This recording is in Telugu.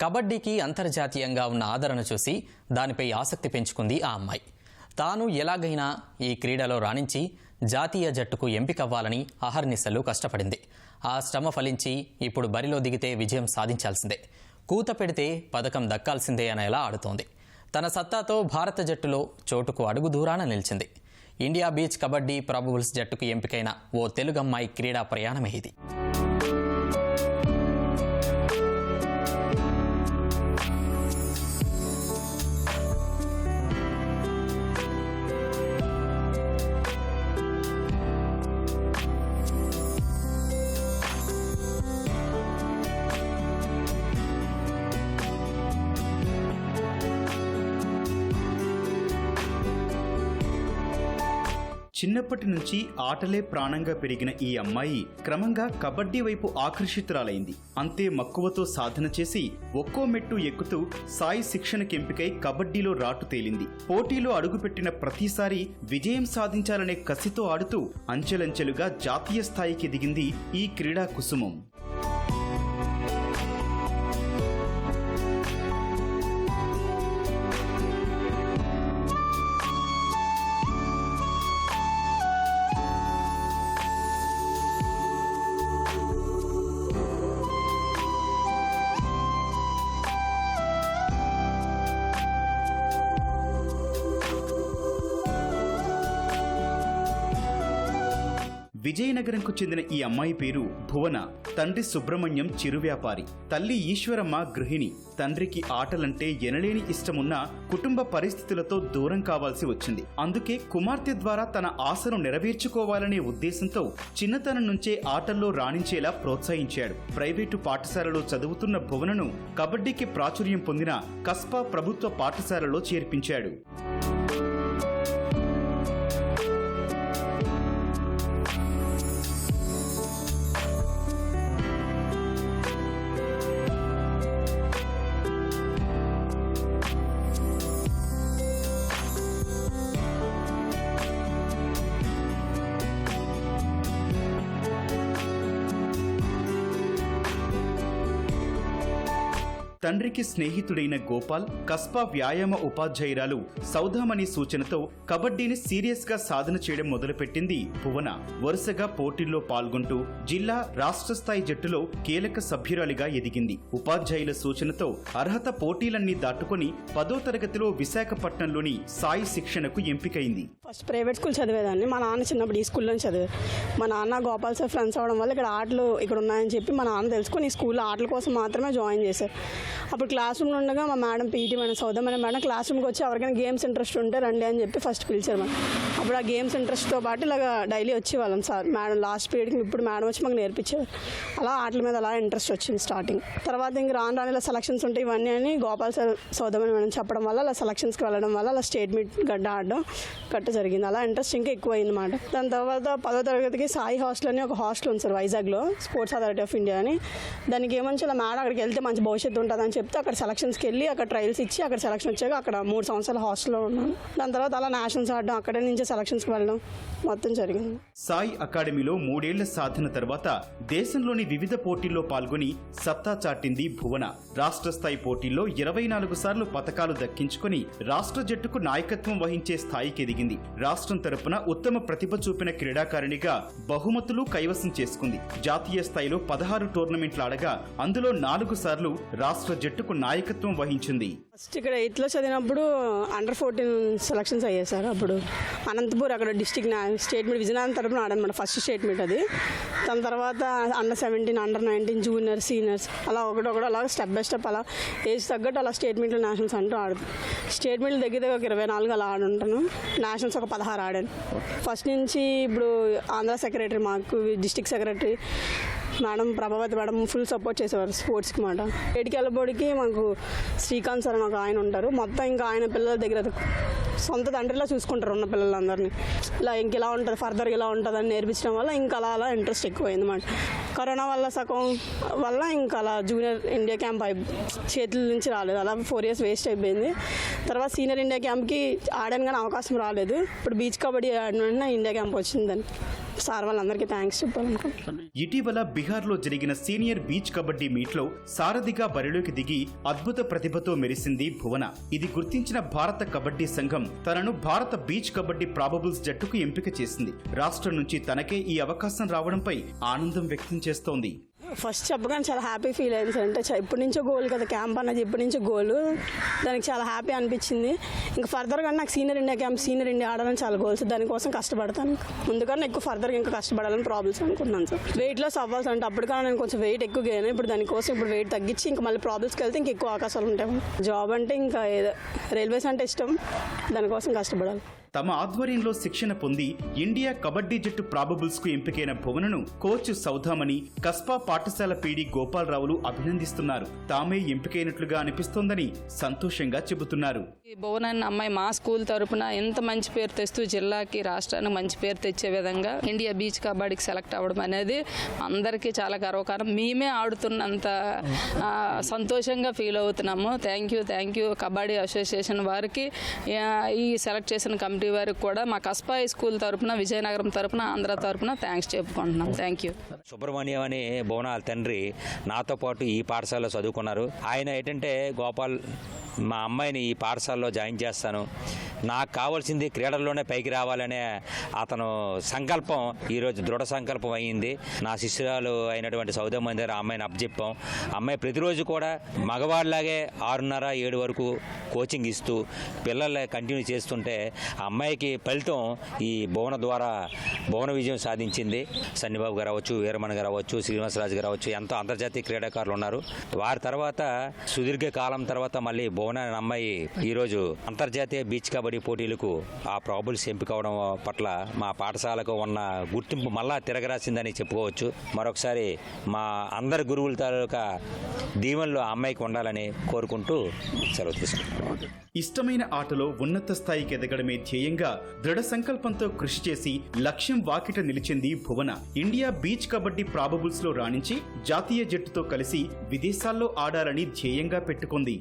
కబడ్డీకి అంతర్జాతీయంగా ఉన్న ఆదరణ చూసి దానిపై ఆసక్తి పెంచుకుంది ఆ అమ్మాయి. తాను ఎలాగైనా ఈ క్రీడలో రాణించి జాతీయ జట్టుకు ఎంపికవ్వాలని అహర్నిశలు కష్టపడింది. ఆ శ్రమ ఫలించి ఇప్పుడు బరిలో దిగితే విజయం సాధించాల్సిందే. కూత పెడితే పథకం దక్కాల్సిందే అనేలా ఆడుతోంది. తన సత్తాతో భారత జట్టులో చోటుకు అడుగు దూరాన నిలిచింది. ఇండియా బీచ్ కబడ్డీ ప్రాబుల్స్ జట్టుకు ఎంపికైన ఓ తెలుగమ్మాయి క్రీడా ప్రయాణమే ఇది. చిన్నప్పటి నుంచి ఆటలే ప్రాణంగా పెరిగిన ఈ అమ్మాయి క్రమంగా కబడ్డీ వైపు ఆకర్షితురాలైంది. అంతే మక్కువతో సాధన చేసి ఒక్కో మెట్టు ఎక్కుతూ సాయి శిక్షణ ఎంపికై కబడ్డీలో రాటు తేలింది. పోటీలో అడుగుపెట్టిన ప్రతిసారి విజయం సాధించాలనే కసితో ఆడుతూ అంచెలంచెలుగా జాతీయ స్థాయికి దిగింది ఈ క్రీడా కుసుమం. విజయనగరంకు చెందిన ఈ అమ్మాయి పేరు భువన. తండ్రి సుబ్రహ్మణ్యం చిరు వ్యాపారి. తల్లి ఈశ్వరమ్మ గృహిణి. తండ్రికి ఆటలంటే ఎనలేని ఇష్టమున్న కుటుంబ పరిస్థితులతో దూరం కావాల్సి వచ్చింది. అందుకే కుమార్తె ద్వారా తన ఆశను నెరవేర్చుకోవాలనే ఉద్దేశంతో చిన్నతనం నుంచే ఆటల్లో రాణించేలా ప్రోత్సహించాడు. ప్రైవేటు పాఠశాలలో చదువుతున్న భువనను కబడ్డీకి ప్రాచుర్యం పొందిన కస్పా ప్రభుత్వ పాఠశాలలో చేర్పించాడు. తండ్రికి స్నేహితుడైన గోపాల్ కస్పా వ్యాయామ ఉపాధ్యాయురాలు సౌదామణి సూచనతో కబడ్డీని సీరియస్గా సాధన చేయడం మొదలుపెట్టింది. భువన వరుసగా పోటీల్లో పాల్గొంటూ జిల్లా రాష్ట్ర స్థాయి జట్టులో కీలక సభ్యురాలిగా ఎదిగింది. ఉపాధ్యాయుల సూచనతో అర్హత పోటీలన్నీ దాటుకొని పదో తరగతిలో విశాఖపట్నంలోని సాయి శిక్షణకు ఎంపికైంది. ఫస్ట్ ప్రైవేట్ స్కూల్ చదివేదాన్ని. మా నాన్న చిన్నప్పుడు ఈ స్కూల్లోనే చదివే. మా నాన్న గోపాల్ సార్ ఫ్రెండ్స్ అవడం వల్ల ఇక్కడ ఆటలు ఇక్కడ ఉన్నాయని చెప్పి మా నాన్న తెలుసుకొని ఈ స్కూల్లో ఆటల కోసం మాత్రమే జాయిన్ చేశారు. అప్పుడు క్లాస్ రూమ్లో ఉండగా మా madam PT madam Saudamma madam class రూమ్కి వచ్చి ఎవరికైనా గేమ్స్ ఇంట్రెస్ట్ ఉంటే రండి అని చెప్పి ఫస్ట్ పిలిచారు మేడం. అప్పుడు ఆ గేమ్స్ ఇంట్రెస్ట్తో పాటు ఇలాగ డైలీ వచ్చేవాళ్ళం సార్. మేడం లాస్ట్ పీరియడ్కి ఇప్పుడు మేడం వచ్చి మాకు నేర్పించేవారు అలా ఆటల మీద అలా ఇంట్రెస్ట్ వచ్చింది స్టార్టింగ్. తర్వాత ఇంక రాను రాను ఇలా సెలక్షన్స్ ఉంటాయి ఇవన్నీ అని గోపాల్ సార్ సౌదమ్మ మేడం చెప్పడం వల్ల అలా సెలక్షన్స్కి వెళ్ళడం వల్ల అలా స్టేట్ మీట్ గడ్డ ఆడడం గట్ట జరిగింది. అలా ఇంట్రెస్ట్ ఇంకా ఎక్కువ అయింది అనమాట దాని తర్వాత పదో తరగతికి సాయి హాస్టల్ అని ఒక హాస్టల్ ఉంది సార్ వైజాగ్లో స్పోర్ట్స్ అథారిటీ ఆఫ్ ఇండియా అని. దానికి ఏమని ఇలా మేడం అక్కడికి వెళ్తే మంచి భవిష్యత్తు ఉంటుందని చెప్తే అక్కడ సెలక్షన్స్కి వెళ్ళి అక్కడ ట్రయల్స్ ఇచ్చి అక్కడ సెలక్షన్ వచ్చాక అక్కడ మూడు సంవత్సరాలు హాస్టల్లో ఉన్నాను. దాని తర్వాత అలా నేషనల్స్ ఆడడం అక్కడే నుంచి సెలక్షన్స్కి వెళ్ళడం మొత్తం జరిగింది. సాయి అకాడమీలో మూడేళ్ళ సాధన తర్వాత దేశంలోని వివిధ పోటీల్లో పాల్గొని సత్తా చాటింది భువన. రాష్ట్ర స్థాయి పోటీల్లో ఇరవై నాలుగు సార్లు పథకాలు దక్కించుకొని రాష్ట్ర జట్టుకు నాయకత్వం వహించే స్థాయికి ఎదిగింది. రాష్ట్రం తరపున ఉత్తమ ప్రతిభ చూపిన క్రీడాకారిణిగా బహుమతులు కైవసం చేసుకుంది. జాతీయ స్థాయిలో పదహారు టోర్నమెంట్లు ఆడగా అందులో నాలుగు సార్లు రాష్ట్ర జట్టుకు నాయకత్వం వహించింది. ఫస్ట్ ఇక్కడ ఎయిత్లో చదివినప్పుడు అండర్ ఫోర్టీన్ సెలక్షన్స్ అయ్యాయి సార్. అప్పుడు అనంతపూర్ అక్కడ డిస్టిక్ స్టేట్ మీట్ విజయనగరం తరపున ఆడనమాట ఫస్ట్ స్టేట్ మీట్ అది. దాని తర్వాత under seventeen under nineteen junior seniors అలా ఒకటొకటి అలా స్టెప్ బై స్టెప్ అలా ఏజ్ తగ్గట్టు అలా స్టేట్ మీట్లు నేషనల్స్ అంటూ ఆడు స్టేట్ మీట్లు దగ్గర దగ్గర ఒక ఇరవై నాలుగు అలా ఆడుంటాను. నేషనల్స్ ఒక పదహారు ఆడాను. ఫస్ట్ నుంచి ఇప్పుడు ఆంధ్ర సెక్రటరీ మాకు district secretary madam Prabhavathi madam full support చేసేవారు స్పోర్ట్స్కి మాట. ఏటికి వెళ్ళబోడికి మాకు శ్రీకాంత్ సార్ అని ఒక ఆయన ఉంటారు. మొత్తం ఇంకా ఆయన పిల్లల దగ్గర సొంత తండ్రిలా చూసుకుంటారు ఉన్న పిల్లలందరినీ. ఇలా ఇంక ఇలా ఉంటుంది ఫర్దర్గా ఇలా ఉంటుంది అని నేర్పించడం వల్ల ఇంకా అలా అలా ఇంట్రెస్ట్ ఎక్కువైంది మాట. కరోనా వల్ల సగం వల్ల ఇంకా అలా జూనియర్ ఇండియా క్యాంప్ చేతుల నుంచి రాలేదు. అలా ఫోర్ ఇయర్స్ వేస్ట్ అయిపోయింది. తర్వాత సీనియర్ ఇండియా క్యాంప్కి ఆడాను కానీ అవకాశం రాలేదు. ఇప్పుడు బీచ్ కబడ్డీ ఆడిన ఇండియా క్యాంప్ వచ్చిందని. సార్ వాళ్ళందరికీ థ్యాంక్స్ చెప్పాలనుకుంటున్నాను. ఇటీవల బీహార్లో జరిగిన సీనియర్ బీచ్ కబడ్డీ మీట్లో సారథిగా బరిలోకి దిగి అద్భుత ప్రతిభతో మెరిసింది భువన. ఇది గుర్తించిన భారత కబడ్డీ సంఘం తనను భారత బీచ్ కబడ్డీ ప్రాబబుల్స్ జట్టుకు ఎంపిక చేసింది. రాష్ట్రం నుంచి తనకే ఈ అవకాశం రావడంపై ఆనందం వ్యక్తం చేస్తోంది. ఫస్ట్ చెప్పగానే చాలా హ్యాపీ ఫీల్ అయింది సార్. అంటే చ- ఇప్పటి నుంచో గోల్ కదా క్యాంప్ అన్నది ఇప్పటి నుంచో గోల్ దానికి చాలా హ్యాపీ అనిపించింది. ఇంకా ఫర్దర్గా నాకు senior India camp senior India ఆడాలని చాలా గోల్స్ దానికోసం కష్టపడతాను. ముందుకన్నా ఎక్కువ ఫర్దర్గా ఇంకా కష్టపడాలని ప్రాబ్లమ్స్ అనుకున్నాను సార్. వెయిట్ లాస్ అవ్వాల్సి అంటే అప్పటికన్నా నేను కొంచెం వెయిట్ ఎక్కువ గేను ఇప్పుడు దానికోసం ఇప్పుడు వెయిట్ తగ్గించి ఇంకా మళ్ళీ ప్రాబ్లమ్స్కి వెళ్తే ఇంకా ఎక్కువ అవకాశాలు ఉంటాయి. జాబ్ అంటే ఇంకా ఏదో రైల్వేస్ అంటే ఇష్టం. దానికోసం కష్టపడాలి. తమ ఆధ్వర్యంలో శిక్షణ పొంది ఇండియా కబడ్డీ జట్టు ప్రాబబుల్స్కు ఎంపికైన భువనను కోచ్ సౌధామణి కస్పా పాఠశాల పీడి గోపాలరావులు అభినందిస్తున్నారు. తామే ఎంపికైనట్లుగా అనిపిస్తోందని సంతోషంగా చెబుతున్నారు. ఈ అమ్మాయి మా స్కూల్ తరపున ఎంత మంచి పేరు తెస్తూ జిల్లాకి రాష్ట్రానికి మంచి పేరు తెచ్చే విధంగా ఇండియా బీచ్ కబడ్డీకి సెలెక్ట్ అవ్వడం అనేది అందరికీ చాలా గర్వకారం మేమే ఆడుతున్నంత సంతోషంగా ఫీల్ అవుతున్నాము. Thank you thank you kabaddi association వారికి ఈ సెలెక్ట్ చేసిన కమిటీ వారికి కూడా మా కస్పాయి స్కూల్ తరపున విజయనగరం తరపున ఆంధ్ర తరపున థ్యాంక్స్ చెప్పుకుంటున్నాం. థ్యాంక్ యూ సుబ్రహ్మణ్యం అని భువనాల తండ్రి నాతో పాటు ఈ పాఠశాలలో చదువుకున్నారు. ఆయన ఏంటంటే గోపాల్ మా అమ్మాయిని ఈ పాఠశాలలో జాయిన్ చేస్తాను. నాకు కావాల్సింది క్రీడల్లోనే పైకి రావాలనే అతను సంకల్పం ఈరోజు దృఢ సంకల్పం అయ్యింది నా శిష్యురాలు అయినటువంటి సౌదమ్మ దగ్గర ఆ అమ్మాయిని అప్పచెప్పాం. అమ్మాయి ప్రతిరోజు కూడా మగవాళ్ళలాగే ఆరున్నర ఏడు వరకు కోచింగ్ ఇస్తూ పిల్లలే కంటిన్యూ చేస్తుంటే ఆ అమ్మాయికి ఫలితం ఈ భువన ద్వారా భువన విజయం సాధించింది. సన్నిబాబు గారు అవ్వచ్చు వీరమణ గారు అవ్వచ్చు శ్రీనివాసరాజు గారు అవ్వచ్చు ఎంతో అంతర్జాతీయ క్రీడాకారులు ఉన్నారు. వారి తర్వాత సుదీర్ఘ కాలం తర్వాత మళ్ళీ భువన అమ్మాయి ఈరోజు అంతర్జాతీయ బీచ్ కబడ్డీ పోటీలకు ఆ ప్రాబుల్స్ ఎంపిక అవడం పట్ల మా పాఠశాలకు ఉన్న గుర్తింపు మళ్ళా తిరగరాసిందని చెప్పుకోవచ్చు. మరొకసారి మా అందరి గురువుల తాలూకా దీవెనలు ఆ అమ్మాయికి ఉండాలని కోరుకుంటూ సెలవు తీసుకుంటాం ఇష్టమైన ఆటలో ఉన్నత స్థాయికి ఎదగడమే ధ్యేయంగా దృఢ సంకల్పంతో కృషి చేసి లక్ష్యం వాకిట నిలిచింది భువన. ఇండియా బీచ్ కబడ్డీ ప్రాబబుల్స్లో రాణించి జాతీయ జట్టుతో కలిసి విదేశాల్లో ఆడాలని ధ్యేయంగా పెట్టుకుంది.